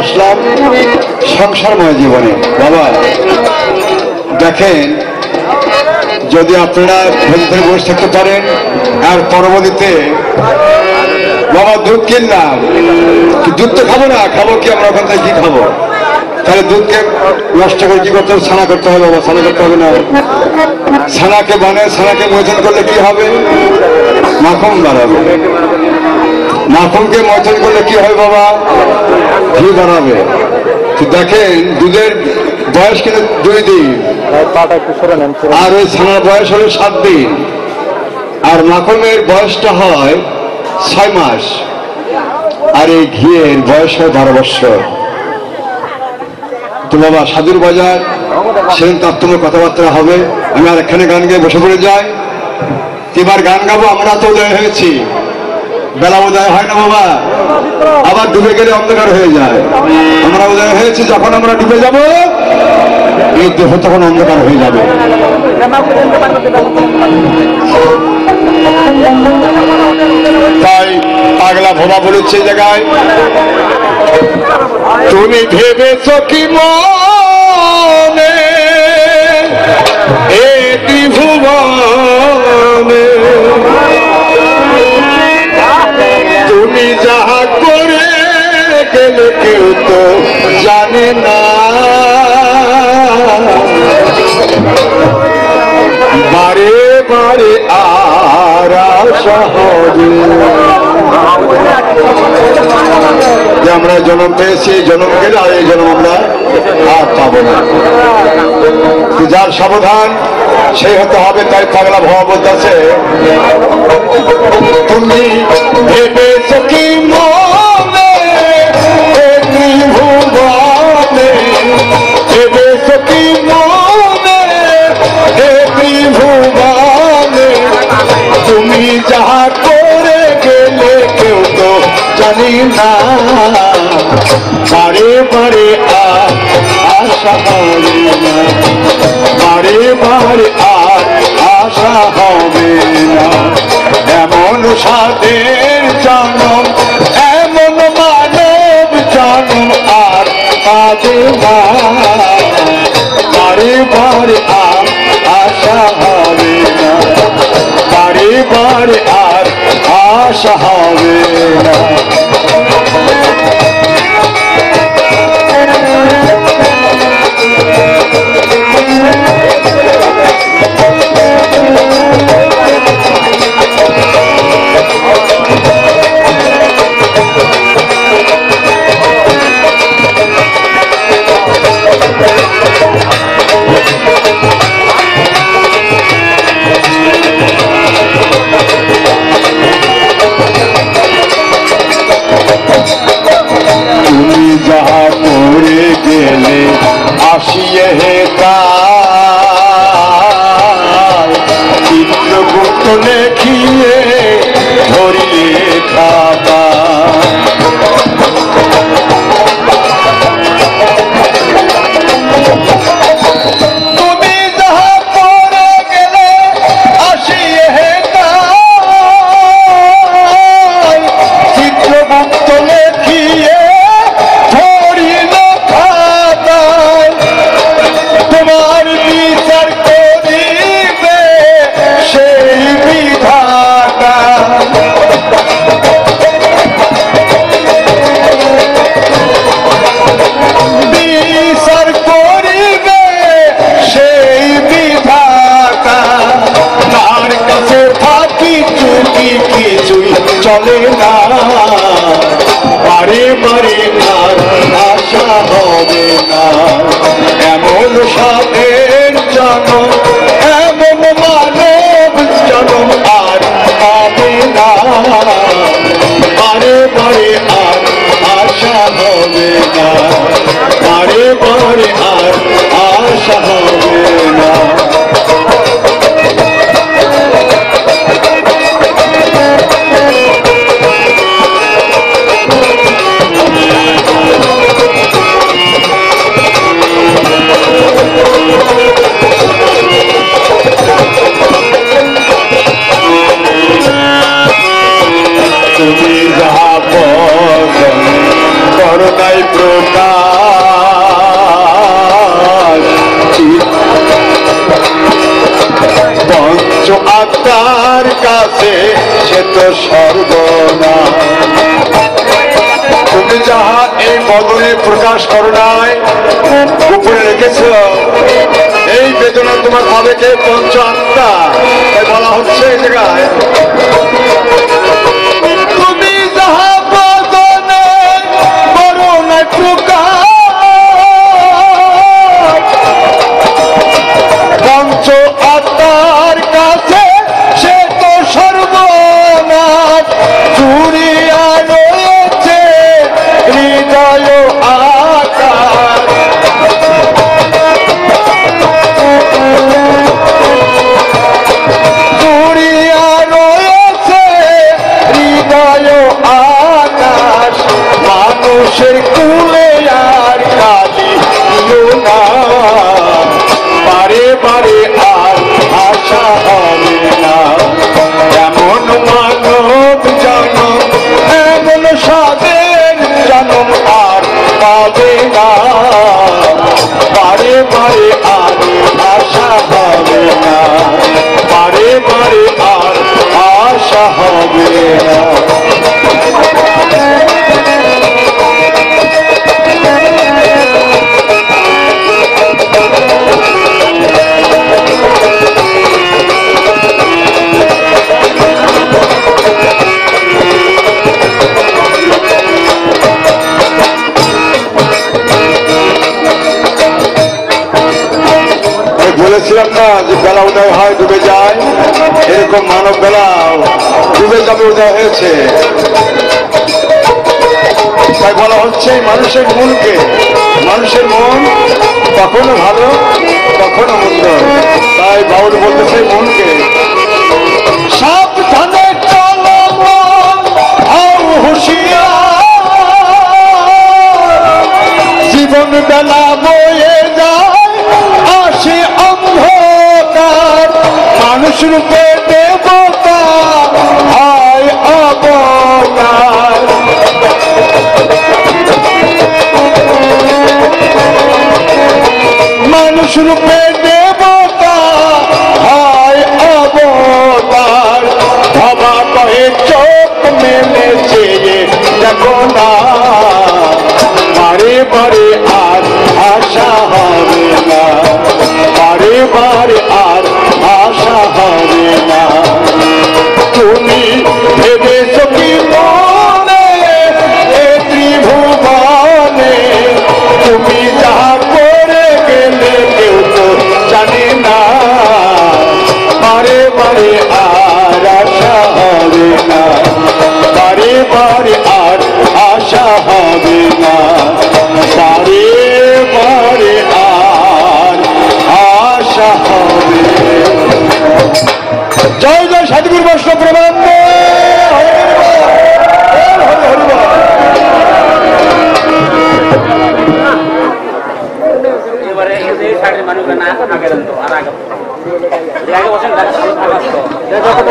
আসলাম সংসারময় জীবনে। বাবা, দেখেন, যদি আপনারা ভেতরে বসে থাকতে পারেন, আর পরবর্তীতে, বাবা, দুধ কিনলাম দুধ তো খাব না, খাব কি আমরা ওখান থেকে কি খাব? তাহলে দুধকে নষ্ট করে কি করতে হবে? ছানা করতে হবে, বাবা, ছানা করতে হবে না। ছানাকে বানে ছানাকে মোচন করলে কি হবে? মাখন বাড়াবে মাখনকে মোচন করলে কি হয় বাবা? ঘি বাড়াবে তো দেখেন দুধের বয়স কিন্তু দুই দিন। আর ওই ছানার বয়স হলো সাত দিন। আর মাখনের বয়সটা হয় ছয় মাস। আর এই ঘিয়ের বয়স হয় বারো বৎসর তো বাবা সাধুর বাজার সেদিন তার তোমার কথাবার্তা হবে। আমি আর এখানে গান গিয়ে বসে পড়ে যাই। এবার গান গাবো আমরা তো উদয় হয়েছি। বেলা উদয় হয় না বাবা। আবার ডুবে গেলে অন্ধকার হয়ে যায়। আমরা উদয় হয়েছি যখন আমরা ডুবে যাব, এই দেহ তখন অন্ধকার হয়ে যাবে। তাই পাগলা ভোবা বলেছে জায়গায়, তুমি ভেবেছ কি মনে? এ আমরা জন্ম পেয়েছি, জন্ম গেলে, আর এই জন্ম আমরা আর পাব না। যার সাবধান সেই হতে হবে তাই পাগলা ভাবা বলতেছে তুমি ভেবেছ কি মনে? বারে আর আশা আর আশা হবে না। এমন সাদের জন্ম, এমন মানব জন্ম আর পাবে না আর আশা হবে না। বারে আর আশা হবে না। চলে না বাড়ি বাড়ি সর্বনা তুমি যাহা এই বদলে প্রকাশ করো নাই, উপরে রেখেছ। এই বেদনা তোমার পাবে পঞ্চ আত্মা তাই বলা হচ্ছে এই জায়গায়। বলেছিলাম না যে বেলা উদয় হয়, ডুবে যায়। এরকম মানব বেলা ডুবে যাবে, উদয় হয়েছে। তাই বলা হচ্ছে মানুষের মনকে, মানুষের মন কখনো ভালো, কখনো মন্দ। তাই বাউল বলতেছে মনকে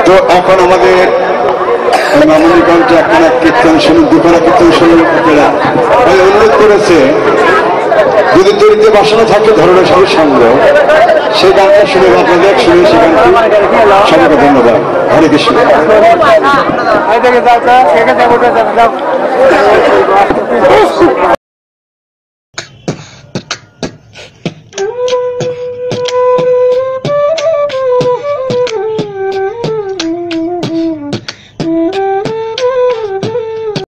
তো এখন আমাদের মামনিগঞ্জ একখানা কীর্তন শুনুন দুখানা কীর্তন শুনুন অনুরোধ করেছে, যদি তরিতে বাসনা থাকে ধরনের সঙ্গে সঙ্গ। সেই গানটা শুনে আপনাদের শুনে সেই গানটি। সবাইকে ধন্যবাদ। হরে কৃষ্ণ।